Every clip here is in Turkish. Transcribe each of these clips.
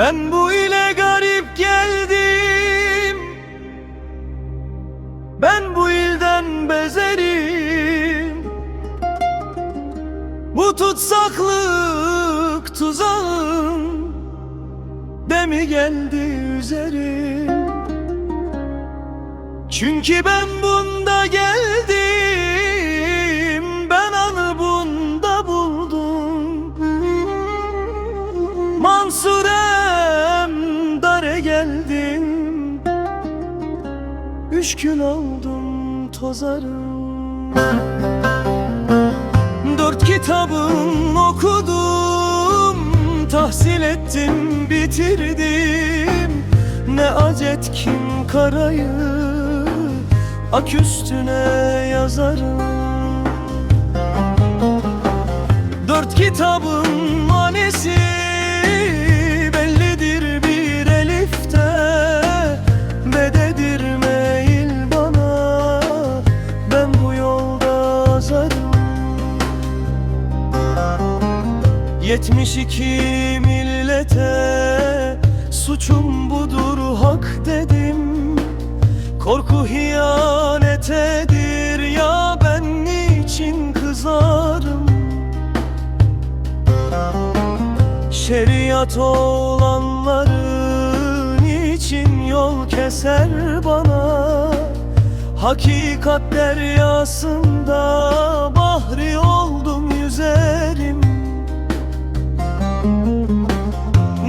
Ben bu ile garip geldim. Ben bu ilden bezerim. Bu tutsaklık tuzağın Demi geldi üzerim. Çünkü ben bunda geldim. Gün oldum tozarım. Dört kitabım okudum Tahsil ettim bitirdim. Ne acet kim karayı Ak üstüne yazarım. Dört kitabın manesi Yetmiş iki millete suçum budur hak dedim. Korku hiyanetedir ya ben niçin kızarım? Şeriat olanların için yol keser bana? Hakikat deryasında bahri oldum yüzerim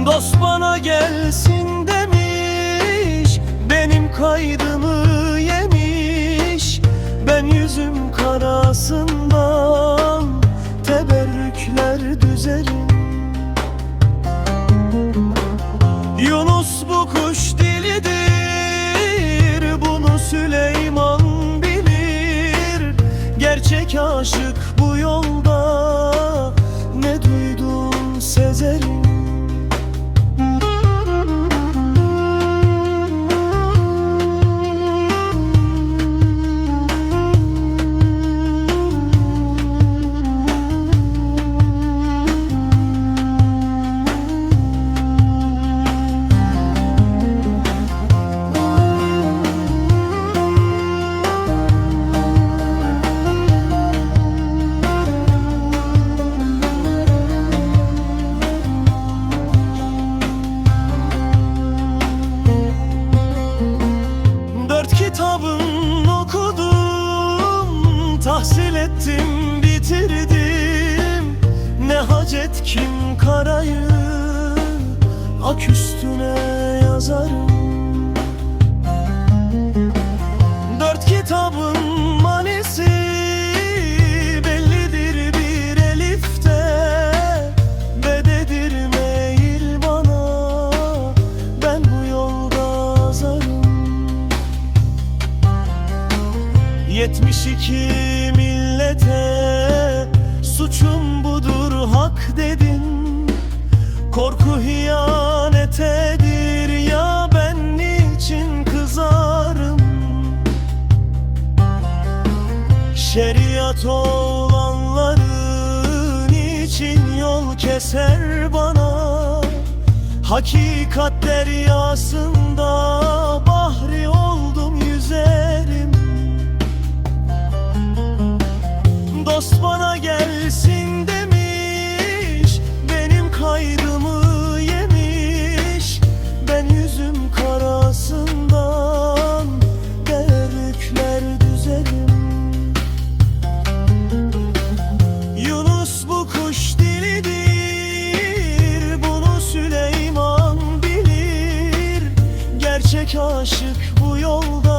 Dost bana gelsin demiş Benim kaydımı yemiş. Ben yüzüm karasından kitabın okudum Tahsil ettim bitirdim. Ne hacet kim karayı Ak Yetmiş iki millete Suçum budur hak dedin. Korku hiyanetedir ya ben niçin kızarım? Şeriat olanların için yol keser bana. Hakikat deryasında bahri oldum Dost bana gelsin demiş. Benim kaydımı yemiş. Ben yüzüm karasından Derükler düzerim. Yunus bu kuş dilidir Bunu Süleyman bilir. Gerçek aşık bu yolda